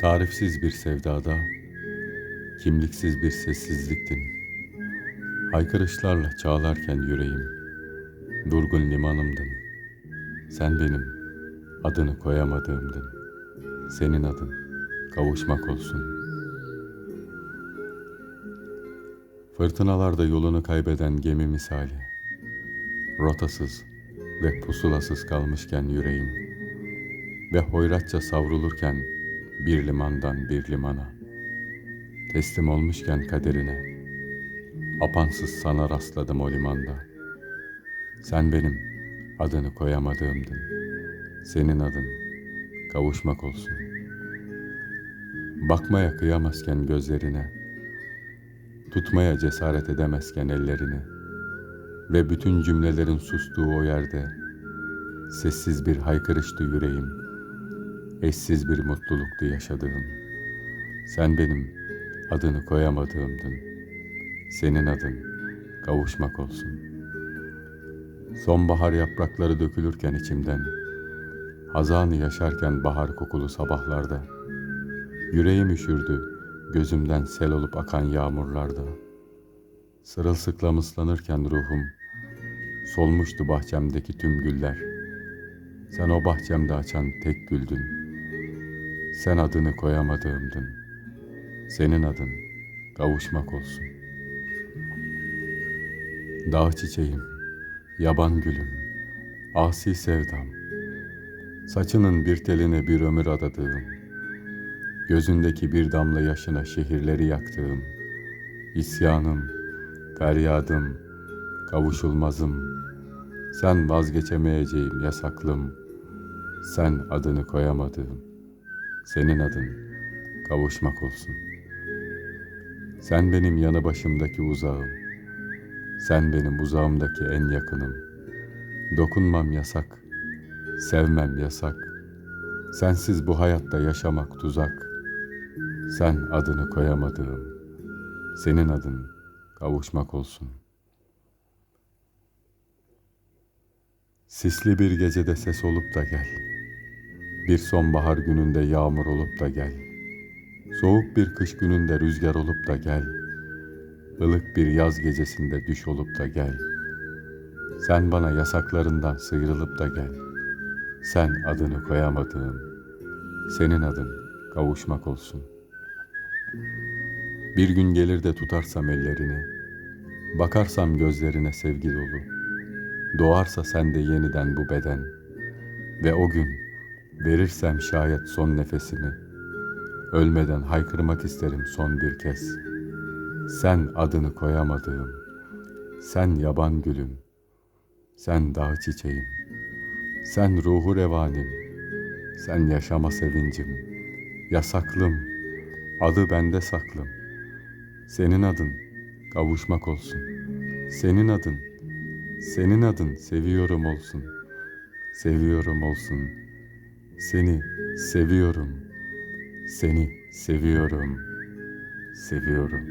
Tarifsiz bir sevdada, kimliksiz bir sessizliktin. Haykırışlarla çağlarken yüreğim, durgun limanımdın. Sen benim, adını koyamadığımdın. Senin adın, kavuşmak olsun. Fırtınalarda yolunu kaybeden gemi misali, rotasız ve pusulasız kalmışken yüreğim ve hoyratça savrulurken bir limandan bir limana, teslim olmuşken kaderine, apansız sana rastladım o limanda. Sen benim adını koyamadığımdın, senin adın kavuşmak olsun. Bakmaya kıyamazken gözlerine, tutmaya cesaret edemezken ellerini ve bütün cümlelerin sustuğu o yerde sessiz bir haykırıştı yüreğim. Eşsiz bir mutluluktu yaşadığım. Sen benim adını koyamadığımdın. Senin adın kavuşmak olsun. Sonbahar yaprakları dökülürken içimden, hazanı yaşarken bahar kokulu sabahlarda, yüreğim üşürdü gözümden sel olup akan yağmurlarda. Sırılsıklam ıslanırken ruhum, solmuştu bahçemdeki tüm güller. Sen o bahçemde açan tek güldün. Sen adını koyamadığımdın. Senin adın kavuşmak olsun. Dağ çiçeğim, yaban gülüm, asi sevdam. Saçının bir teline bir ömür adadığım. Gözündeki bir damla yaşına şehirleri yaktığım. isyanım, feryadım, kavuşulmazım. Sen vazgeçemeyeceğim yasaklım. Sen adını koyamadığım. Senin adın kavuşmak olsun. Sen benim yanı başımdaki uzağım. Sen benim uzağımdaki en yakınım. Dokunmam yasak. Sevmem yasak. Sensiz bu hayatta yaşamak tuzak. Sen adını koyamadığım. Senin adın kavuşmak olsun. Sisli bir gecede ses olup da gel. Bir sonbahar gününde yağmur olup da gel. Soğuk bir kış gününde rüzgar olup da gel. Ilık bir yaz gecesinde düş olup da gel. Sen bana yasaklarından sıyrılıp da gel. Sen adını koyamadığım, senin adın kavuşmak olsun. Bir gün gelir de tutarsam ellerini, bakarsam gözlerine sevgi dolu. Doğarsa sende yeniden bu beden ve o gün verirsem şayet son nefesimi, ölmeden haykırmak isterim son bir kez. Sen adını koyamadığım, sen yaban gülüm, sen dağ çiçeğim, sen ruhu revanim, sen yaşama sevincim, yasaklım, adı bende saklım. Senin adın kavuşmak olsun. Senin adın, senin adın seviyorum olsun. Seviyorum olsun. Seni seviyorum. Seni seviyorum. Seviyorum.